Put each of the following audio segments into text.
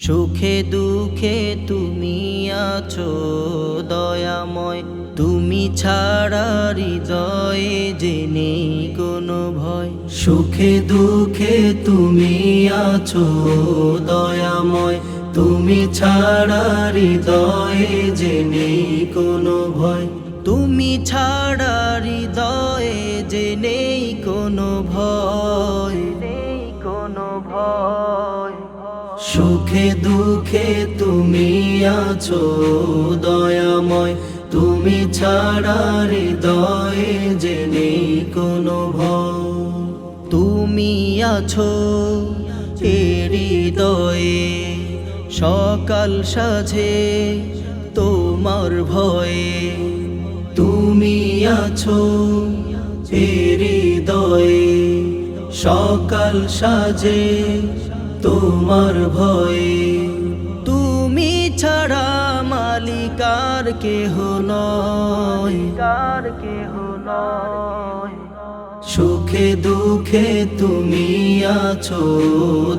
সুখে দুঃখে তুমি আছো দয়াময়। তুমি ছাড়া হৃদয়ে নেই কোনো ভয়। সুখে দুঃখে তুমি আছো দয়াময়। তুমি ছাড়া হৃদয়ে নেই কোনো ভয়। তুমি ছাড়া হৃদয়ে নেই কোনো ভয়। কোনো ভয়। সুখে দুঃখে তুমি আছো দয়াময়। তুমি ছাড়া হৃদয়ে যে নেই কোনো ভয়। তুমি আছো হৃদয়ে, সকাল সাজে তোমার ভয়ে। তুমি আছো হৃদয়ে, সকাল সাজে তোমার ভয়ে। তুমি ছাড়া মালিকার কেহ নয়। সুখে দুঃখে তুমি আছো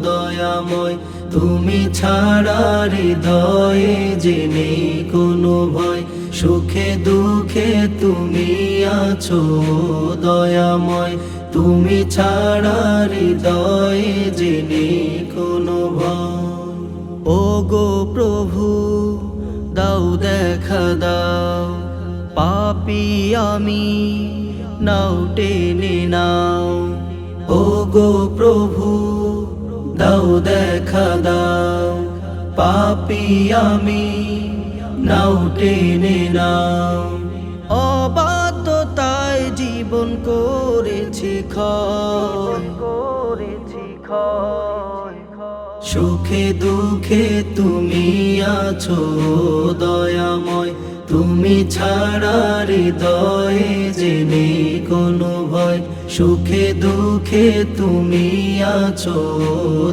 দয়াময়। তুমি ছাড়া হৃদয়ে নেই কোনো ভয়। সুখে দুঃখে তুমি আছো দয়াময়। তুমি ছাড়া হৃদয়ে নেই কোনো ভয়। ও গো প্রভু, দাও দেখা দাও। পাপি আমি, নাও টেনে নাও। ও গো প্রভু, দাও দেখা দাও। পাপি আমি, নাও টেনে নাও। অবাধ্যতায় জীবন করেছি ক্ষয়। সুখে দুঃখে তুমি আছো দয়াময়। তুমি ছাড়া হৃদয়ে নেই কোনো ভয়। সুখে দুঃখে তুমি আছো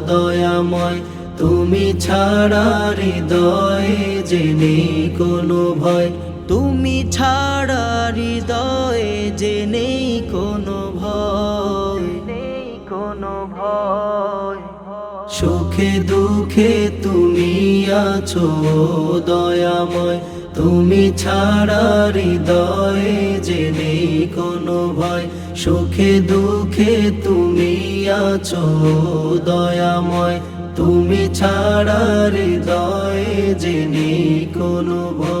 দয়াময়। তুমি ছাড়া হৃদয়ে নেই কোনো ভয়। তুমি ছাড়া হৃদয়ে যে নেই কোনো ভয়। নেই কোনো ভয় সুখে দুঃখে তুমি আছো দয়াময়। তুমি ছাড়া হৃদয়ে যে নেই কোনো ভয়। সুখে দুঃখে তুমি আছো দয়াময়। তুমি ছাড়া হৃদয়ে যে নেই কোনো ভয়।